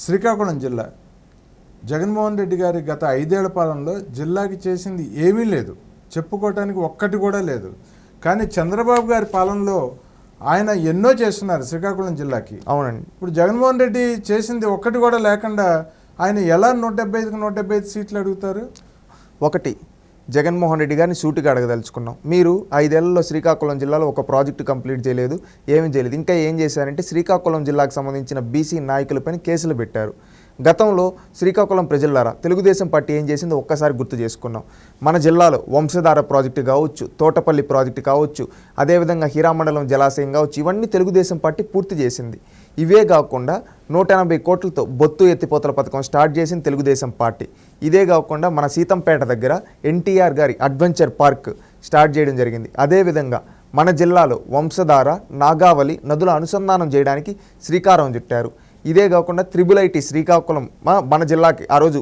శ్రీకాకుళం జిల్లా. జగన్మోహన్ రెడ్డి గారి గత ఐదేళ్ళ పాలనలో జిల్లాకి చేసింది ఏమీ లేదు. చెప్పుకోవటానికి ఒక్కటి కూడా లేదు. కానీ చంద్రబాబు గారి పాలనలో ఆయన ఎన్నో చేస్తున్నారు శ్రీకాకుళం జిల్లాకి. అవునండి. ఇప్పుడు జగన్మోహన్ రెడ్డి చేసింది ఒక్కటి కూడా లేకుండా ఆయన ఎలా నూట డెబ్బై ఐదుకి నూట డెబ్బై ఐదు సీట్లు అడుగుతారు? ఒకటి. జగన్మోహన్ రెడ్డి గారిని సూటిగా అడగదలుచుకున్నాం. మీరు ఐదేళ్ళలో శ్రీకాకుళం జిల్లాలో ఒక ప్రాజెక్టు కంప్లీట్ చేయలేదు ఏమీ చేయలేదు. ఇంకా ఏం చేశారంటే శ్రీకాకుళం జిల్లాకు సంబంధించిన బీసీ నాయకులపైన కేసులు పెట్టారు. గతంలో శ్రీకాకుళం ప్రజలారా తెలుగుదేశం పార్టీ ఏం చేసిందో ఒక్కసారి గుర్తు చేసుకున్నాం. మన జిల్లాలో వంశధార ప్రాజెక్టు కావచ్చు తోటపల్లి ప్రాజెక్టు కావచ్చు అదేవిధంగా హీరామండలం జలాశయం కావచ్చు ఇవన్నీ తెలుగుదేశం పార్టీ పూర్తి చేసింది. ఇవే కాకుండా నూట ఎనభై కోట్లతో బొత్తు ఎత్తిపోతల పథకం స్టార్ట్ చేసింది తెలుగుదేశం పార్టీ. ఇదే కాకుండా మన సీతంపేట దగ్గర ఎన్టీఆర్ గారి అడ్వెంచర్ పార్క్ స్టార్ట్ చేయడం జరిగింది. అదేవిధంగా మన జిల్లాలో వంశధార నాగావళి నదుల అనుసంధానం చేయడానికి శ్రీకారం చుట్టారు. ఇదే కాకుండా త్రిబుల్ ఐటీ శ్రీకాకుళం మన జిల్లాకి ఆ రోజు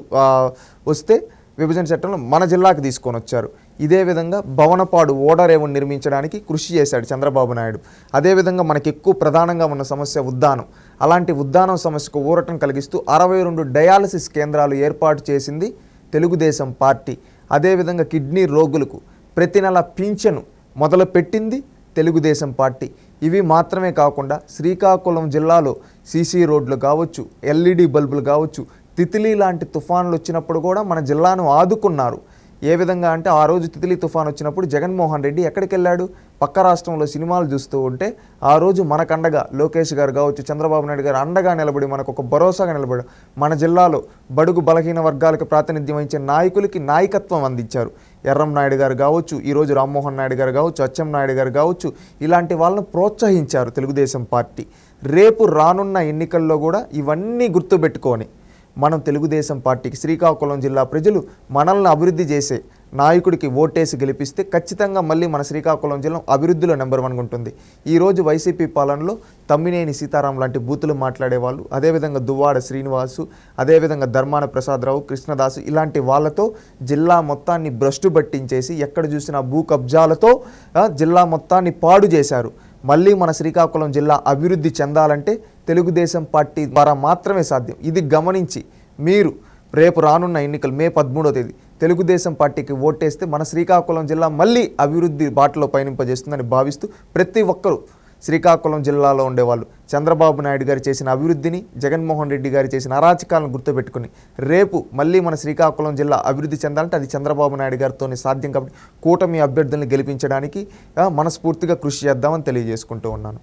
వస్తే విభజన చట్టంలో మన జిల్లాకి తీసుకొని వచ్చారు. ఇదే విధంగా భవనపాడు ఓడరేవును నిర్మించడానికి కృషి చేశాడు చంద్రబాబు నాయుడు. అదేవిధంగా మనకి ఎక్కువ ప్రధానంగా ఉన్న సమస్య ఉద్దానం. అలాంటి ఉద్దానం సమస్యకు ఊరటం కలిగిస్తూ అరవై రెండు డయాలసిస్ కేంద్రాలు ఏర్పాటు చేసింది తెలుగుదేశం పార్టీ. అదేవిధంగా కిడ్నీ రోగులకు ప్రతి నెల పింఛను మొదలుపెట్టింది తెలుగుదేశం పార్టీ. ఇవి మాత్రమే కాకుండా శ్రీకాకుళం జిల్లాలో సీసీ రోడ్లు కావచ్చు ఎల్ఈడి బల్బులు కావచ్చు తితిలీ లాంటి తుఫాన్లు వచ్చినప్పుడు కూడా మన జిల్లాను ఆదుకున్నారు. ఏ విధంగా అంటే ఆ రోజు తితిలీ తుఫాన్ వచ్చినప్పుడు జగన్మోహన్ రెడ్డి ఎక్కడికి వెళ్ళాడు పక్క రాష్ట్రంలో సినిమాలు చూస్తూ ఉంటే ఆ రోజు మనకండగా లోకేష్ గారు కావచ్చు చంద్రబాబు నాయుడు గారు అండగా నిలబడి మనకు ఒక భరోసాగా నిలబడి మన జిల్లాలో బడుగు బలహీన వర్గాలకు ప్రాతినిధ్యం వహించే నాయకులకి నాయకత్వం అందించారు. ఎర్రం నాయుడు గారు కావచ్చు ఈరోజు రామ్మోహన్ నాయుడు గారు కావచ్చు అచ్చెం నాయుడు గారు కావచ్చు ఇలాంటి వాళ్ళను ప్రోత్సహించారు తెలుగుదేశం పార్టీ. రేపు రానున్న ఎన్నికల్లో కూడా ఇవన్నీ గుర్తుపెట్టుకొని మనం తెలుగుదేశం పార్టీకి శ్రీకాకుళం జిల్లా ప్రజలు మనల్ని అభివృద్ధి చేసే నాయకుడికి ఓటేసి గెలిపిస్తే ఖచ్చితంగా మళ్ళీ మన శ్రీకాకుళం జిల్లా అభివృద్ధిలో నెంబర్ వన్ ఉంటుంది ఈరోజు వైసీపీ పాలనలో తమ్మినేని సీతారాం లాంటి బూతులు మాట్లాడేవాళ్ళు అదేవిధంగా దువ్వాడ శ్రీనివాసు అదేవిధంగా ధర్మాన ప్రసాదరావు కృష్ణదాసు ఇలాంటి వాళ్ళతో జిల్లా మొత్తాన్ని భ్రష్టు పట్టించేసి ఎక్కడ చూసినా భూ కబ్జాలతో జిల్లా మొత్తాన్ని పాడు చేశారు. మళ్ళీ మన శ్రీకాకుళం జిల్లా అభివృద్ధి చెందాలంటే తెలుగుదేశం పార్టీ ద్వారా మాత్రమే సాధ్యం. ఇది గమనించి మీరు రేపు రానున్న ఎన్నికలు మే పదమూడో తేదీ తెలుగుదేశం పార్టీకి ఓటేస్తే మన శ్రీకాకుళం జిల్లా మళ్ళీ అభివృద్ధి బాటలో పయనింపజేస్తుందని భావిస్తూ ప్రతి ఒక్కరూ శ్రీకాకుళం జిల్లాలో ఉండేవాళ్ళు. చంద్రబాబు నాయుడు గారు చేసిన అభివృద్ధిని జగన్మోహన్ రెడ్డి గారు చేసిన అరాచకాలను గుర్తుపెట్టుకుని రేపు మళ్ళీ మన శ్రీకాకుళం జిల్లా అభివృద్ధి చెందాలంటే అది చంద్రబాబు నాయుడు గారితోనే సాధ్యం కాబట్టి కూటమి అభ్యర్థుల్ని గెలిపించడానికి మనస్ఫూర్తిగా కృషి చేద్దామని తెలియజేసుకుంటూ ఉన్నాను.